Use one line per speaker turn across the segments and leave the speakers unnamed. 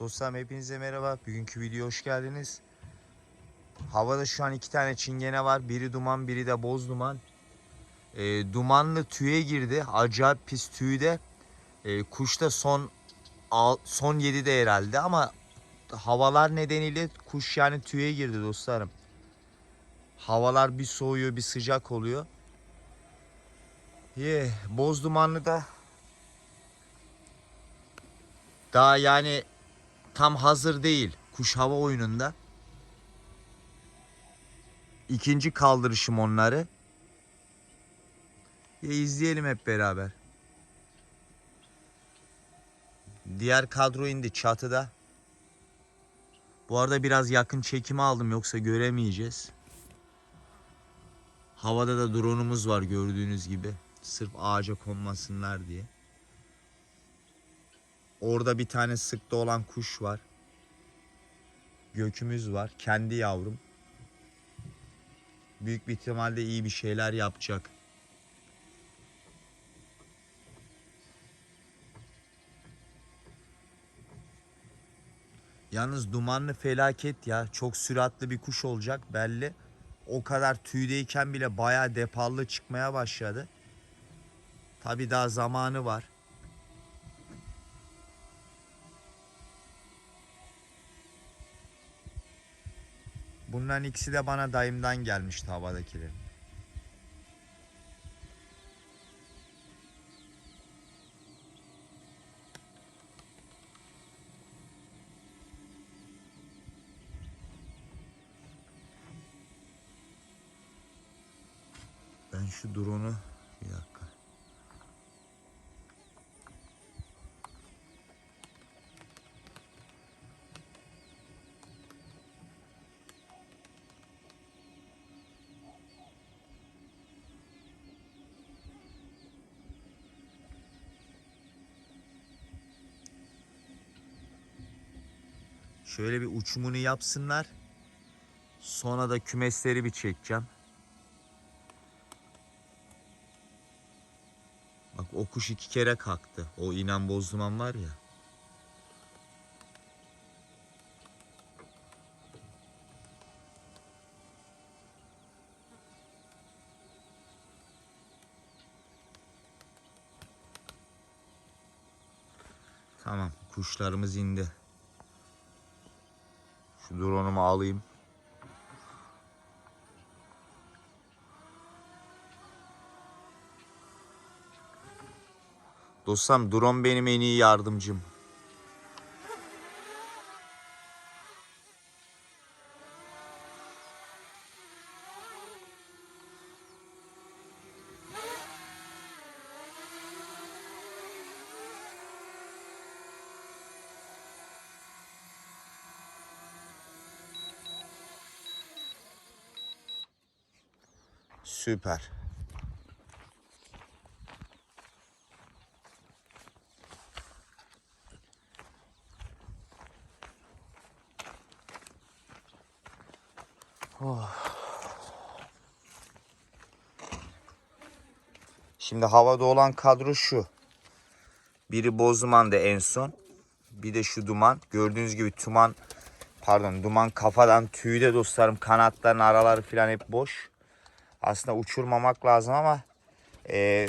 Dostlarım hepinize merhaba. Bugünkü video hoş geldiniz. Havada şu an iki tane çingene var. Biri duman, biri de boz duman. Ee, dumanlı tüye girdi. Acayip pis tüyde. Ee, kuş da son al- son 7'de herhalde ama havalar nedeniyle kuş yani tüye girdi dostlarım. Havalar bir soğuyor, bir sıcak oluyor. Ye, boz dumanlı da daha yani tam hazır değil kuş hava oyununda. İkinci kaldırışım onları. Ya izleyelim hep beraber. Diğer kadro indi çatıda. Bu arada biraz yakın çekimi aldım yoksa göremeyeceğiz. Havada da drone'umuz var gördüğünüz gibi. Sırf ağaca konmasınlar diye. Orada bir tane sıkta olan kuş var. Gökümüz var. Kendi yavrum. Büyük bir ihtimalle iyi bir şeyler yapacak. Yalnız dumanlı felaket ya. Çok süratli bir kuş olacak belli. O kadar tüydeyken bile bayağı depallı çıkmaya başladı. Tabi daha zamanı var. Bunların ikisi de bana dayımdan gelmişti havadakiler. Ben şu drone'u Şöyle bir uçumunu yapsınlar. Sonra da kümesleri bir çekeceğim. Bak o kuş iki kere kalktı. O inen bozduman var ya. Tamam kuşlarımız indi. Şu drone'umu alayım. Dostum drone benim en iyi yardımcım. Süper. Şimdi havada olan kadro şu. Biri Bozduman'da en son. Bir de şu duman. Gördüğünüz gibi tuman pardon duman kafadan tüyde dostlarım kanatların araları falan hep boş. Aslında uçurmamak lazım ama e,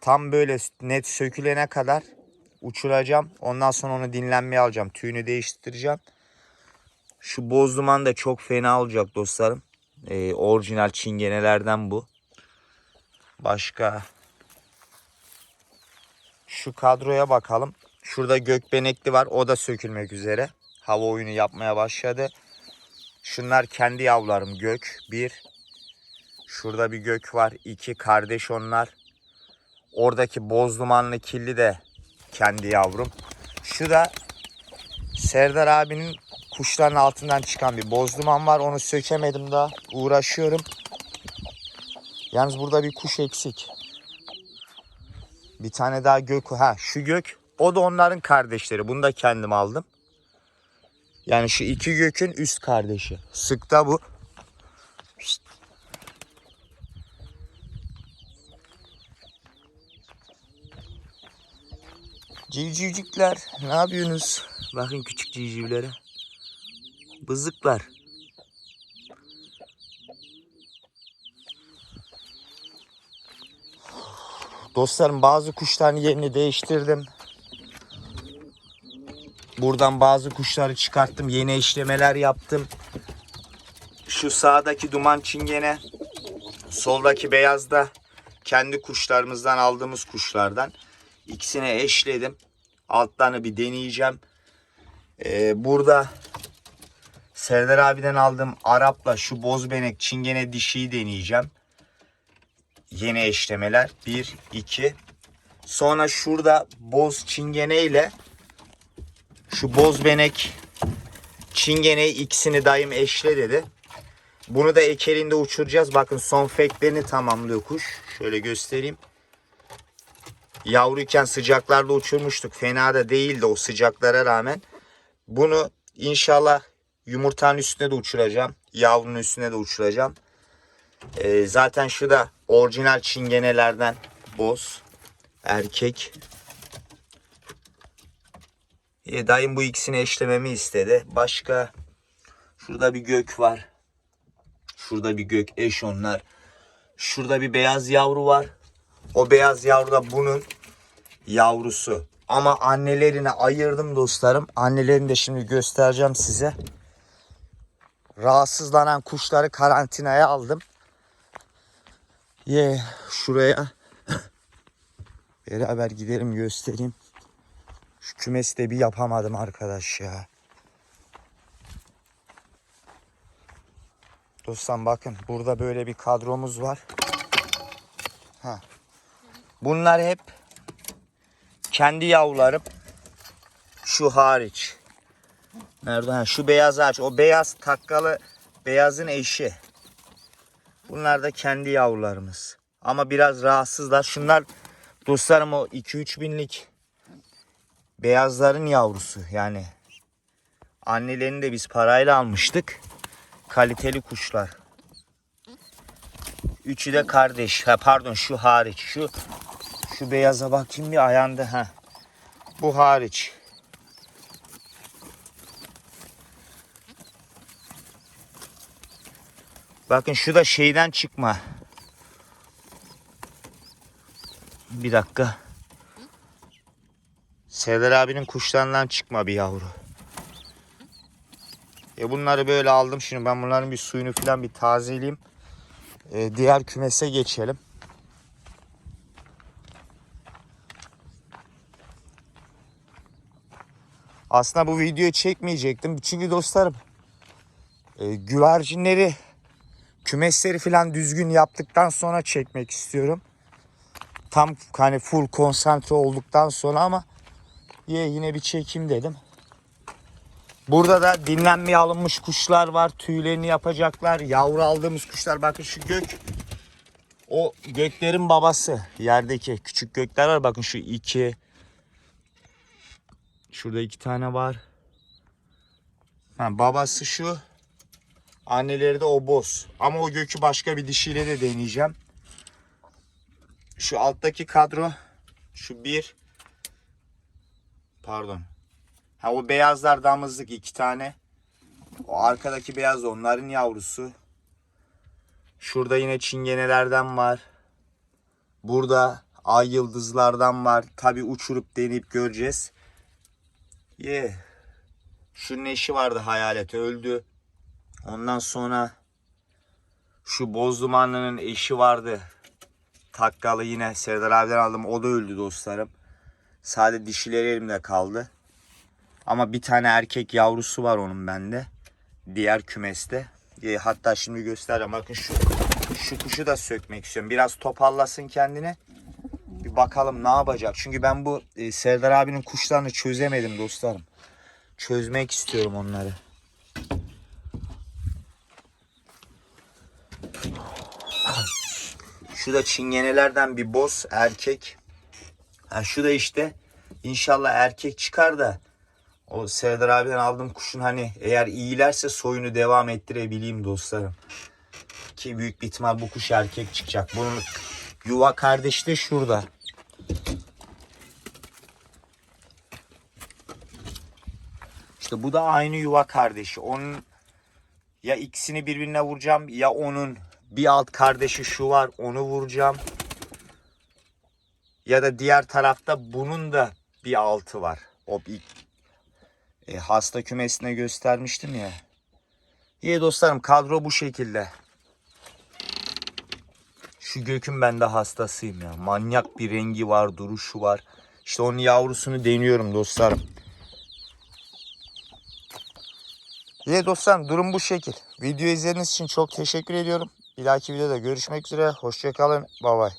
tam böyle net sökülene kadar uçuracağım. Ondan sonra onu dinlenmeye alacağım. Tüyünü değiştireceğim. Şu boz duman da çok fena olacak dostlarım. E, orijinal çingenelerden bu. Başka şu kadroya bakalım. Şurada gökbenekli var. O da sökülmek üzere. Hava oyunu yapmaya başladı. Şunlar kendi yavrularım. Gök bir. Şurada bir gök var. iki kardeş onlar. Oradaki boz dumanlı killi de kendi yavrum. Şu da Serdar abinin kuşların altından çıkan bir boz duman var. Onu sökemedim daha. Uğraşıyorum. Yalnız burada bir kuş eksik. Bir tane daha gök. Ha şu gök. O da onların kardeşleri. Bunu da kendim aldım. Yani şu iki gökün üst kardeşi. Sıkta bu. Civcivcikler ne yapıyorsunuz? Bakın küçük civcivlere. Bızıklar. Dostlarım bazı kuşların yerini değiştirdim. Buradan bazı kuşları çıkarttım. Yeni işlemeler yaptım. Şu sağdaki duman çingene, soldaki beyaz da kendi kuşlarımızdan aldığımız kuşlardan. İkisine eşledim. Altlarını bir deneyeceğim. Ee, burada Serdar abiden aldığım Arap'la şu bozbenek çingene dişiyi deneyeceğim. Yeni eşlemeler. 1, 2. Sonra şurada boz çingene ile şu bozbenek çingeneyi ikisini dayım eşle dedi. Bunu da ekerinde uçuracağız. Bakın son feklerini tamamlıyor kuş. Şöyle göstereyim. Yavruyken sıcaklarda uçurmuştuk. Fena da değildi o sıcaklara rağmen. Bunu inşallah yumurtanın üstüne de uçuracağım. Yavrunun üstüne de uçuracağım. Ee, zaten şu da orijinal çingenelerden boz. Erkek. E, dayım bu ikisini eşlememi istedi. Başka şurada bir gök var. Şurada bir gök eş onlar. Şurada bir beyaz yavru var. O beyaz yavru da bunun yavrusu. Ama annelerini ayırdım dostlarım. Annelerini de şimdi göstereceğim size. Rahatsızlanan kuşları karantinaya aldım. Ye şuraya beraber gidelim göstereyim. Şu kümesi de bir yapamadım arkadaş ya. Dostlar bakın burada böyle bir kadromuz var. Ha. Bunlar hep kendi yavrularım. Şu hariç. Nerede? Ha, şu beyaz ağaç. O beyaz takkalı beyazın eşi. Bunlar da kendi yavrularımız. Ama biraz rahatsızlar. Şunlar dostlarım o 2-3 binlik beyazların yavrusu. Yani annelerini de biz parayla almıştık. Kaliteli kuşlar. Üçü de kardeş. Ha, pardon şu hariç. Şu şu beyaza bakayım bir ayağında. Ha. Bu hariç. Bakın şu da şeyden çıkma. Bir dakika. Serdar abinin kuşlarından çıkma bir yavru. E bunları böyle aldım. Şimdi ben bunların bir suyunu falan bir tazeleyeyim. E, diğer kümese geçelim. Aslında bu videoyu çekmeyecektim. Çünkü dostlarım e, güvercinleri kümesleri falan düzgün yaptıktan sonra çekmek istiyorum. Tam hani full konsantre olduktan sonra ama ye yine bir çekeyim dedim. Burada da dinlenmeye alınmış kuşlar var. Tüylerini yapacaklar. Yavru aldığımız kuşlar. Bakın şu gök. O göklerin babası. Yerdeki küçük gökler var. Bakın şu iki. Şurada iki tane var. Ha, babası şu. Anneleri de o boz. Ama o gökü başka bir dişiyle de deneyeceğim. Şu alttaki kadro. Şu bir. Pardon. Ha o beyazlar damızlık iki tane. O arkadaki beyaz onların yavrusu. Şurada yine çingenelerden var. Burada ay yıldızlardan var. Tabi uçurup deneyip göreceğiz. Ye. Şunun eşi vardı hayalet öldü. Ondan sonra şu boz dumanlının eşi vardı. Takkalı yine Serdar abiden aldım. O da öldü dostlarım. Sadece dişileri elimde kaldı. Ama bir tane erkek yavrusu var onun bende. Diğer kümeste. E, hatta şimdi göstereceğim. Bakın şu şu kuşu da sökmek istiyorum. Biraz topallasın kendini. Bir bakalım ne yapacak. Çünkü ben bu e, Serdar abinin kuşlarını çözemedim dostlarım. Çözmek istiyorum onları. Şu da çingenelerden bir boz erkek. Ha, şu da işte inşallah erkek çıkar da o Serdar abiden aldığım kuşun hani eğer iyilerse soyunu devam ettirebileyim dostlarım. Ki büyük bir ihtimal bu kuş erkek çıkacak. Bunun yuva kardeşi de şurada. İşte bu da aynı yuva kardeşi. Onun ya ikisini birbirine vuracağım ya onun bir alt kardeşi şu var onu vuracağım. Ya da diğer tarafta bunun da bir altı var. O bir e, hasta kümesine göstermiştim ya. İyi dostlarım kadro bu şekilde. Şu gökün ben de hastasıyım ya. Manyak bir rengi var, duruşu var. İşte onun yavrusunu deniyorum dostlarım. İyi dostlarım durum bu şekil. Video izlediğiniz için çok teşekkür ediyorum. Bir dahaki videoda görüşmek üzere. Hoşçakalın. Bay bay.